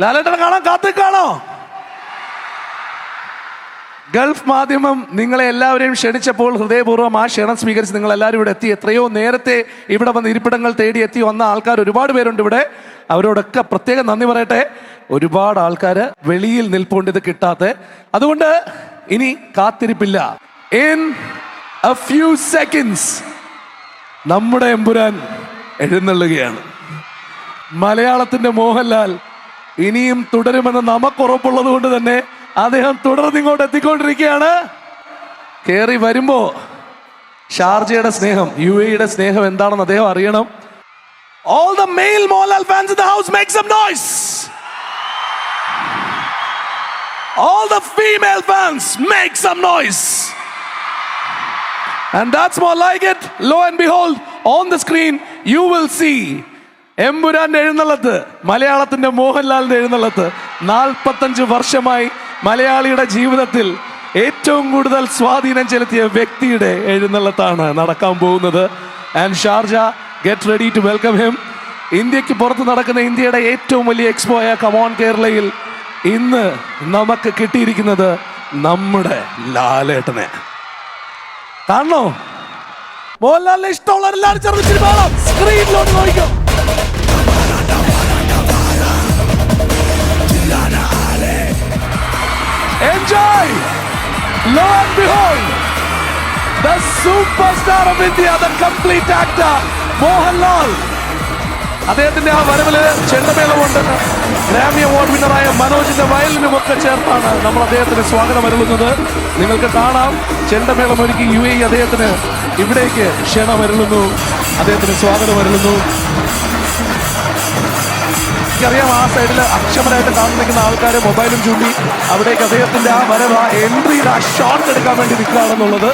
ലാലേട്ടനെ കാണാൻ കാത്തിക്കാണോ ഗൾഫ് മാധ്യമം നിങ്ങളെ എല്ലാവരെയും ക്ഷണിച്ചപ്പോൾ ഹൃദയപൂർവം ആ ക്ഷണം സ്വീകരിച്ച് നിങ്ങൾ എല്ലാവരും ഇവിടെ എത്തി. എത്രയോ നേരത്തെ ഇവിടെ വന്ന് ഇരിപ്പിടങ്ങൾ തേടി എത്തി വന്ന ആൾക്കാർ ഒരുപാട് പേരുണ്ട് ഇവിടെ. അവരോടൊക്കെ പ്രത്യേകം നന്ദി പറയട്ടെ. ഒരുപാട് ആൾക്കാർ വെളിയിൽ നിൽപ്പുണ്ട് ഇത് കിട്ടാത്ത അതുകൊണ്ട് ഇനി കാത്തിരിപ്പില്ല. ഇൻ എ ഫ്യൂ സെക്കൻഡ്സ് നമ്മുടെ എമ്പുരാൻ എഴുന്നള്ളുകയാണ്. മലയാളത്തിന്റെ മോഹൻലാൽ ഇനിയും തുടരുമെന്ന് നമുക്ക് ഉറപ്പുള്ളത് കൊണ്ട് തന്നെ അദ്ദേഹം തുടർന്ന് ഇങ്ങോട്ട് എത്തിക്കൊണ്ടിരിക്കുകയാണ്. കേറി വരുമ്പോ ഷാർജയുടെ സ്നേഹം യു എയുടെ സ്നേഹം എന്താണെന്ന് അദ്ദേഹം അറിയണം. All the male Mohanlal fans in the house make some noise all the female fans make some noise And that's more like it. Lo and behold, on the screen, you will see എമ്പുരാന്റെ എഴുന്നള്ളത്ത് മലയാളത്തിന്റെ മോഹൻലാലിന്റെ എഴുന്നള്ളത്ത് നാൽപ്പത്തഞ്ച് വർഷമായി മലയാളിയുടെ ജീവിതത്തിൽ ഏറ്റവും കൂടുതൽ സ്വാധീനം ചെലുത്തിയ വ്യക്തിയുടെ എഴുന്നള്ളത്താണ് നടക്കാൻ പോകുന്നത്. And Sharjah get ready to welcome him ഇന്ത്യയ്ക്ക് പുറത്ത് നടക്കുന്ന ഇന്ത്യയുടെ ഏറ്റവും വലിയ എക്സ്പോ ആയ കമോൺ കേരളയിൽ ഇന്ന് നമുക്ക് കിട്ടിയിരിക്കുന്നത് നമ്മുടെ ലാലേട്ടനെ. കാണണോ? മോഹൻലാലിനെ ഇഷ്ടമുള്ള എല്ലാവരും ചേർന്ന് സ്ക്രീനിലോട്ട് നോക്കിക്കോ. Lo and behold, the superstar of India, the complete actor, Mohanlal അദ്ദേഹത്തിന്റെ ആ വരവിൽ ചെണ്ടമേളമുണ്ട്. ഗ്രാമി അവാർഡ് വിന്നറായ മനോജിന്റെ വയലിനും ഒക്കെ ചേർത്താണ് നമ്മൾ അദ്ദേഹത്തിന് സ്വാഗതം അരുളുന്നത്. നിങ്ങൾക്ക് കാണാം ചെണ്ടമേളം ഒരുക്കി യു എ അദ്ദേഹത്തിന് ഇവിടേക്ക് ക്ഷണം അരുളുന്നു. അദ്ദേഹത്തിന് സ്വാഗതം അരുളുന്നു. എനിക്കറിയാം ആ സൈഡിൽ അക്ഷമരായിട്ട് കാണുന്ന ആൾക്കാർ മൊബൈലും ചൂണ്ടി അവിടേക്ക് അദ്ദേഹത്തിന്റെ ആ വരവ് ആ എൻട്രിയുടെ ആ ഷോട്ട് എടുക്കാൻ വേണ്ടി നിൽക്കുകയാണെന്നുള്ളത്